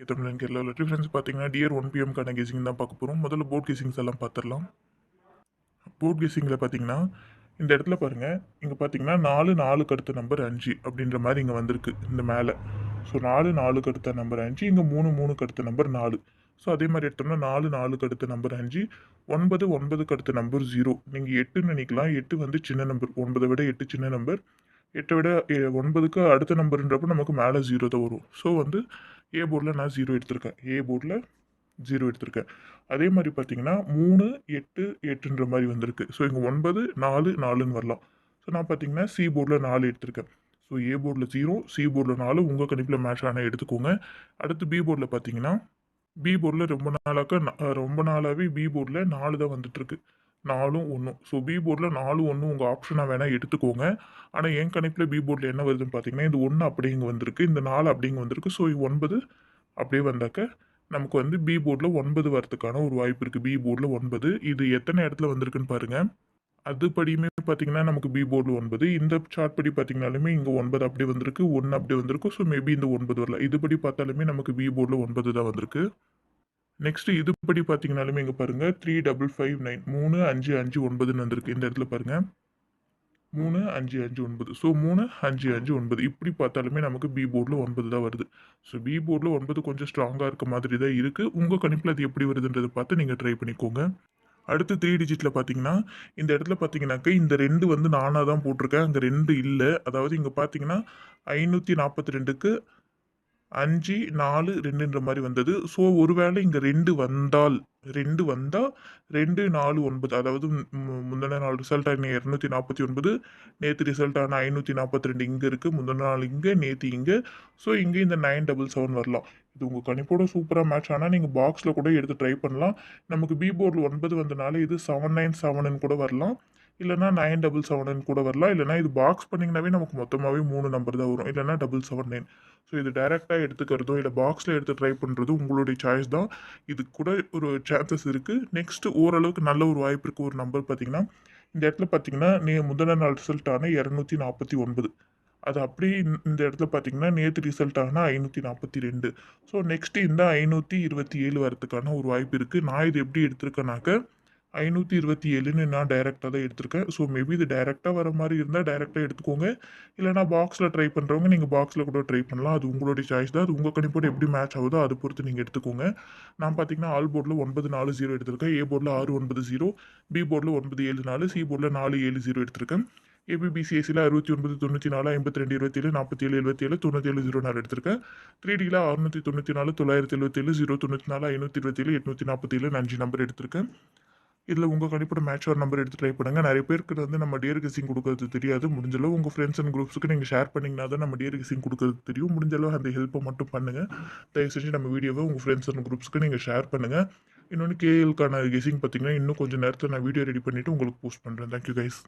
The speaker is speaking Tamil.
தமிழன் கேரளா ஃப்ரெண்ட்ஸ் பார்த்தீங்கன்னா டியர் ஒன் பிஎம்கான கேசிங் தான் பார்க்க போகிறோம் முதல்ல போர்ட் கேசிங்ஸ் எல்லாம் பார்த்துடலாம் போர்ட் கேசிங்கில் பார்த்தீங்கன்னா இந்த இடத்துல பாருங்கள் இங்கே பார்த்தீங்கன்னா நாலு நாலுக்கு அடுத்த நம்பர் அஞ்சு அப்படின்ற மாதிரி இங்கே வந்திருக்கு இந்த மேலே. ஸோ நாலு நாலுக்கு அடுத்த நம்பர் அஞ்சு இங்கே மூணு மூணுக்கு அடுத்த நம்பர் நாலு. ஸோ அதே மாதிரி எடுத்தோம்னா நாலு நாலுக்கு அடுத்த நம்பர் அஞ்சு ஒன்பது ஒன்பதுக்கு அடுத்த நம்பர் ஜீரோ நீங்கள் எட்டுன்னு நினைக்கலாம். எட்டு வந்து சின்ன நம்பர் ஒன்பதை விட எட்டு சின்ன நம்பர் எட்டை விட எ- ஒன்பதுக்கு அடுத்த நம்பர்ன்றப்போ நமக்கு மேலே ஜீரோ தான் வரும். ஸோ வந்து ஏ போர்டில் நான் ஜீரோ எடுத்திருக்கேன். ஏ போர்டில் ஜீரோ எடுத்திருக்கேன். அதே மாதிரி பார்த்தீங்கன்னா மூணு எட்டு எட்டுன்ற மாதிரி வந்திருக்கு. ஸோ இங்கே ஒன்பது நாலு நாலுன்னு வரலாம். ஸோ நான் பார்த்தீங்கன்னா சி போர்டில் நாலு எடுத்திருக்கேன். ஸோ ஏ போர்டில் ஜீரோ சி போர்டில் நாலு உங்கள் கணிப்பில் மேட்ச் ஆனால் எடுத்துக்கோங்க. அடுத்து பி போர்டில் பார்த்தீங்கன்னா பி போர்டில் ரொம்ப நாளாக்க ரொம்ப நாளாகவே பி போர்டில் நாலு தான் வந்துட்டுருக்கு. நாலும் ஒன்றும் ஸோ பி போர்டில் நாலும் ஒன்று உங்கள் ஆப்ஷனாக வேணால் எடுத்துக்கோங்க. ஆனால் என் கணிப்பில் பி போர்டில் என்ன வருதுன்னு பார்த்தீங்கன்னா இந்த ஒன்று அப்படிங்க வந்திருக்கு. இந்த நாலு அப்படிங்க வந்திருக்கு. ஸோ ஒன்பது அப்படியே வந்தாக்க நமக்கு வந்து பி போர்டில் ஒன்பது வரதுக்கான ஒரு வாய்ப்பு இருக்குது பி போர்டில் ஒன்பது. இது எத்தனை இடத்துல வந்திருக்குன்னு பாருங்கள் அதுபடியுமே பார்த்தீங்கன்னா நமக்கு பி போர்டில் ஒன்பது. இந்த சார்ட் படி பார்த்தீங்கனாலுமே இங்கே ஒன்பது அப்படியே வந்திருக்கு. ஒன்று அப்படியே வந்திருக்கு. ஸோ மேபி இந்த ஒன்பது வரல. இதுபடி பார்த்தாலுமே நமக்கு பி போர்டில் ஒன்பது தான் வந்திருக்கு. நெக்ஸ்ட் இதுபடி பார்த்தீங்கனாலுமே இங்கே பாருங்கள் த்ரீ டபுள் ஃபைவ் நைன் மூணு அஞ்சு அஞ்சு ஒன்பதுன்னு வந்திருக்கு. இந்த இடத்துல பாருங்கள் மூணு அஞ்சு அஞ்சு ஒன்பது. ஸோ மூணு அஞ்சு அஞ்சு ஒன்பது. இப்படி பார்த்தாலுமே நமக்கு பி போர்டில் ஒன்பது தான் வருது. ஸோ பி போர்டில் ஒன்பது கொஞ்சம் ஸ்ட்ராங்காக இருக்க மாதிரி தான் இருக்குது உங்கள் கணிப்பில் அது எப்படி வருதுன்றதை பார்த்து நீங்கள் ட்ரை பண்ணிக்கோங்க. அடுத்து த்ரீ டிஜிட்டில் பார்த்தீங்கன்னா இந்த இடத்துல பார்த்தீங்கன்னாக்க இந்த ரெண்டு வந்து நானாக தான் போட்டிருக்கேன். அங்கே ரெண்டு இல்லை. அதாவது இங்கே பார்த்தீங்கன்னா ஐநூற்றி நாற்பத்தி ரெண்டுக்கு அஞ்சு நாலு ரெண்டுன்ற மாதிரி வந்தது. ஸோ ஒருவேளை இங்கே ரெண்டு வந்தால் ரெண்டு வந்தால் ரெண்டு நாலு ஒன்பது. அதாவது முந்தின நாள் ரிசல்ட் ஆன இரநூத்தி நாற்பத்தி ஒன்பது நேற்று ரிசல்ட் ஆன ஐநூற்றி நாற்பத்தி ரெண்டு இங்கே இருக்குது முந்தின நாள் இங்கே நேற்று இங்கே. ஸோ இங்கே இந்த நைன் டபுள் செவன் வரலாம். இது உங்கள் கணிப்போட சூப்பராக மேட்ச் ஆனால் நீங்கள் பாக்ஸில் கூட எடுத்து ட்ரை பண்ணலாம். நமக்கு பி போர்டில் ஒன்பது வந்தனால இது செவன் நைன் செவனுன்னு கூட வரலாம். இல்லைனா நைன் டபுள் செவன் கூட வரலாம். இல்லைனா இது பாக்ஸ் பண்ணிங்கனாவே நமக்கு மொத்தமாகவே மூணு நம்பர் தான் வரும். இல்லைனா டபுள் செவன் நைன் ஸோ இது டைரெக்டாக எடுத்துக்கிறதோ இல்லை பாக்ஸில் எடுத்து ட்ரை பண்ணுறதோ உங்களுடைய சாய்ஸ் தான். இது கூட ஒரு சான்சஸ் இருக்குது நெக்ஸ்ட்டு ஓரளவுக்கு நல்ல ஒரு வாய்ப்பு இருக்குது ஒரு நம்பர் பார்த்தீங்கன்னா இந்த இடத்துல பார்த்தீங்கன்னா நீ முதல் நாள் ரிசல்ட் ஆன இரநூத்தி நாற்பத்தி ஒன்பது. அது அப்படி இந்த- இடத்துல பார்த்தீங்கன்னா நேற்று ரிசல்ட் ஆனால் ஐநூற்றி நாற்பத்தி ரெண்டு. ஸோ நெக்ஸ்ட்டு இந்த ஐநூற்றி இருபத்தி ஏழு வரதுக்கான ஒரு வாய்ப்பு இருக்குது நான் இது எப்படி எடுத்திருக்கேனாக்க ஐநூற்றி இருபத்தி ஏழுன்னு நான் டைரெக்டாக தான் எடுத்திருக்கேன். ஸோ மேபி இது டைரெக்டாக வர மாதிரி இருந்தால் டைரெக்டாக எடுத்துக்கோங்க. இல்லைனா பாக்ஸில் ட்ரை பண்ணுறவங்க நீங்கள் பாக்ஸில் கூட ட்ரை பண்ணலாம். அது உங்களுடைய சாய்ஸ் தான். அது உங்கள் கணிப்போடு எப்படி மேட்ச் ஆகுதோ அதை பொறுத்து நீங்கள் எடுத்துக்கோங்க. நான் பார்த்தீங்கன்னா ஆல் போர்டில் ஒன்பது நாலு ஜீரோ எடுத்திருக்கேன். ஏ போர்டில் ஆறு ஒன்பது ஜீரோ பி போர்டில் ஒன்பது ஏழு நாலு. சி போர்டில் நாலு ஏழு ஜீரோ எடுத்திருக்கேன். ஏபிபிசிஎஸ்சியில் அறுபத்தி ஒன்பது தொண்ணூற்றி நாலு ஐம்பத்தி ரெண்டு இருபத்தி ஏழு நாற்பத்தி ஏழு எழுபத்தி ஏழு தொண்ணூற்றி ஏழு ஜீரோ நாலு எடுத்திருக்கேன். த்ரீ டியில் அறுநூற்றி தொண்ணூற்றி நாலு தொள்ளாயிரத்தி எழுபத்தேழு ஜீரோ தொண்ணூற்றி நாலு ஐநூற்றி இருபத்தி ஏழு எட்நூற்றி நாற்பத்தி ஏழு அஞ்சு நம்பர் எடுத்திருக்கேன். இதில் உங்கள் கணிப்போட மேட்ச் நம்பர் எடுத்து ட்ரை பண்ணுங்கள் நிறைய பேருக்கு வந்து நம்ம டியர் கெஸிங் கொடுக்கறது தெரியாது. முடிஞ்சளவு உங்கள் ஃப்ரெண்ட்ஸ் அண்ட் குரூப்ஸுக்கு நீங்கள் ஷேர் பண்ணிங்கன்னா தான் நம்ம டியர் கெஸிங் கொடுக்கறது தெரியும். முடிஞ்சளவு அந்த ஹெல்ப்பை மட்டும் பண்ணுங்கள் தயவு செஞ்சு நம்ம வீடியோவை உங்கள் ஃப்ரெண்ட்ஸ் அண்ட் குரூப்ஸுக்கு நீங்கள் ஷேர் பண்ணுங்கள் இன்னொன்று கேஎல்கான கெஸிங் பார்த்தீங்கன்னா இன்னும் கொஞ்சம் நேரத்தில் நான் வீடியோ ரெடி பண்ணிவிட்டு உங்களுக்கு போஸ்ட் பண்ணுறேன் தேங்க்யூ கைஸ்